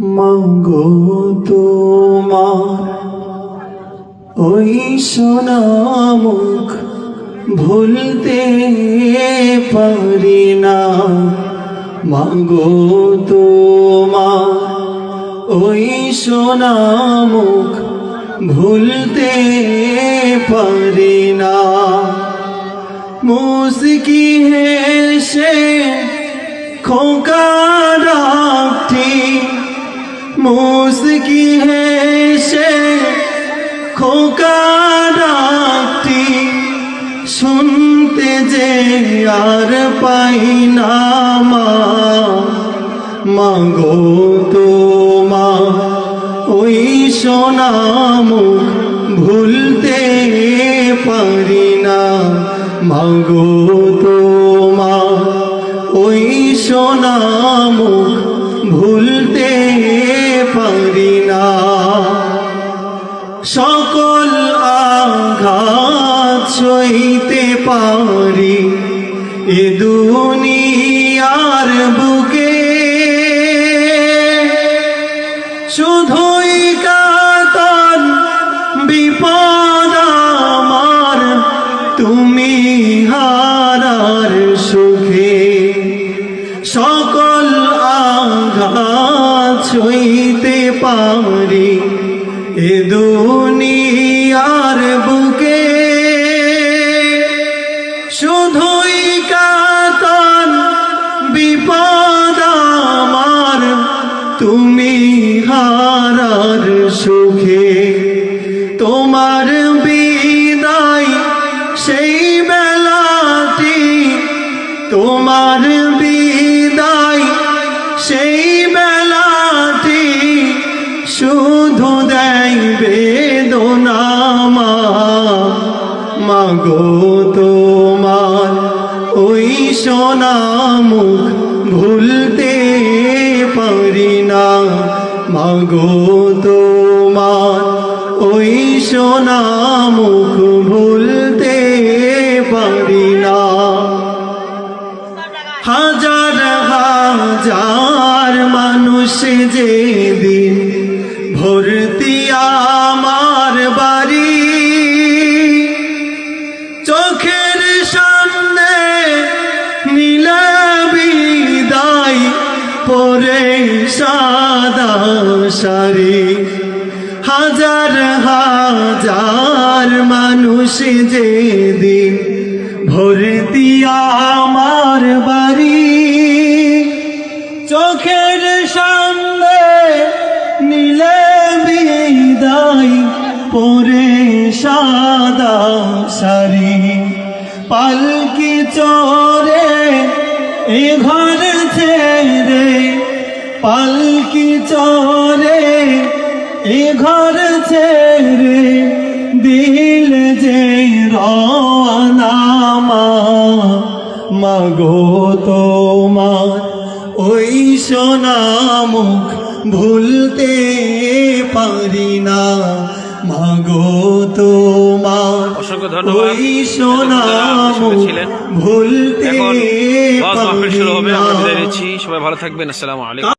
মাগো তোমার ওই সোনামুখ ভুলতে পারি না। মাগো তোমার ওই সোনামুখ ভুলতে পারি না। মুসকি হেসে খোকা ডাকটি মুসকি হেসে খোকা ডাকটি শুনতে যে আর পাই না মা। মাগো তোমা ওই সোনামুখ ভুলতে পারি না। মাগো তোমা ওই সোনামুখ সকল আঘাত সইতে পারি। এ দুনিয়ার বুকে শুধুই কাতন বিপদ আমার, তুমি হারার সুখে। সকল আঘাত সইতে পারি। এ দুনিয়ার বুকে শুধুই কাতন বিপদ আমার, তুমি হারার সুখে তোমার বিদায় সেই বেলাটি তোমার মাগো তোমার, ওই সোনামুখ ভুলতে পারি না। মাগো তোমার, ওই সোনামুখ ভুলতে পারি না। হাজার হাজার মানুষ যে পরে সাদা সারি হাজার হাজার মানুষ যে দিন ভর্তি আমার বাড়ি, চোখের সামনে নীলে বিদায় পরে সাদা সারি পালকি চরে এ ঘর ছেড়ে পালকি চরে এ ঘর ছেড়ে দিল যে রানামা মাগো তোমার ওই সোনামুখ ভুলতে পারি না মাগো তোমার অসংখ্য ধন্যবাদ। ওই সোনামুখ ছিলেন। ভুলতে এখন শুরু হবে পারি আমরা না বিদায় নিচ্ছি সবাই ভালো থাকবেন আসসালামু আলাইকুম